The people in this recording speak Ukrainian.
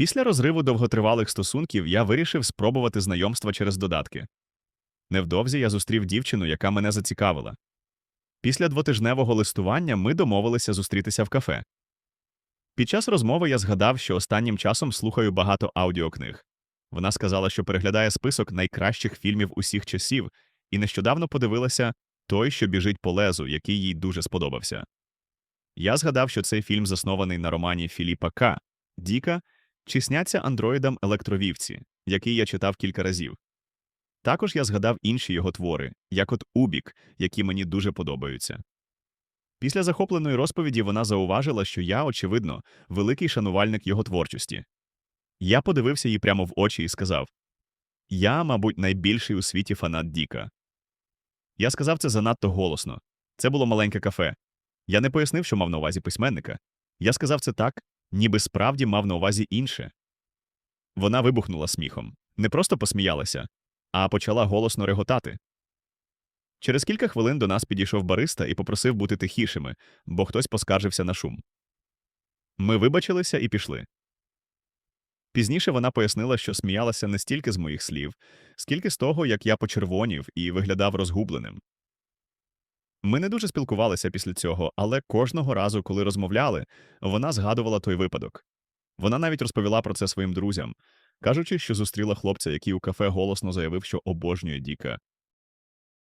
Після розриву довготривалих стосунків я вирішив спробувати знайомства через додатки. Невдовзі я зустрів дівчину, яка мене зацікавила. Після двотижневого листування ми домовилися зустрітися в кафе. Під час розмови я згадав, що останнім часом слухаю багато аудіокниг. Вона сказала, що переглядає список найкращих фільмів усіх часів, і нещодавно подивилася той, що біжить по лезу, який їй дуже сподобався. Я згадав, що цей фільм заснований на романі Філіпа К. Діка чи сняться андроїдам електровівці, який я читав кілька разів. Також я згадав інші його твори, як от Убік, які мені дуже подобаються. Після захопленої розповіді вона зауважила, що я, очевидно, великий шанувальник його творчості. Я подивився їй прямо в очі і сказав: Я, мабуть, найбільший у світі фанат Діка. Я сказав це занадто голосно. Це було маленьке кафе. Я не пояснив, що мав на увазі письменника. Я сказав це так, ніби справді мав на увазі інше. Вона вибухнула сміхом, не просто посміялася, а почала голосно реготати. Через кілька хвилин до нас підійшов бариста і попросив бути тихішими, бо хтось поскаржився на шум. Ми вибачилися і пішли. Пізніше вона пояснила, що сміялася не стільки з моїх слів, скільки з того, як я почервонів і виглядав розгубленим. Ми не дуже спілкувалися після цього, але кожного разу, коли розмовляли, вона згадувала той випадок. Вона навіть розповіла про це своїм друзям, кажучи, що зустріла хлопця, який у кафе голосно заявив, що обожнює Діка,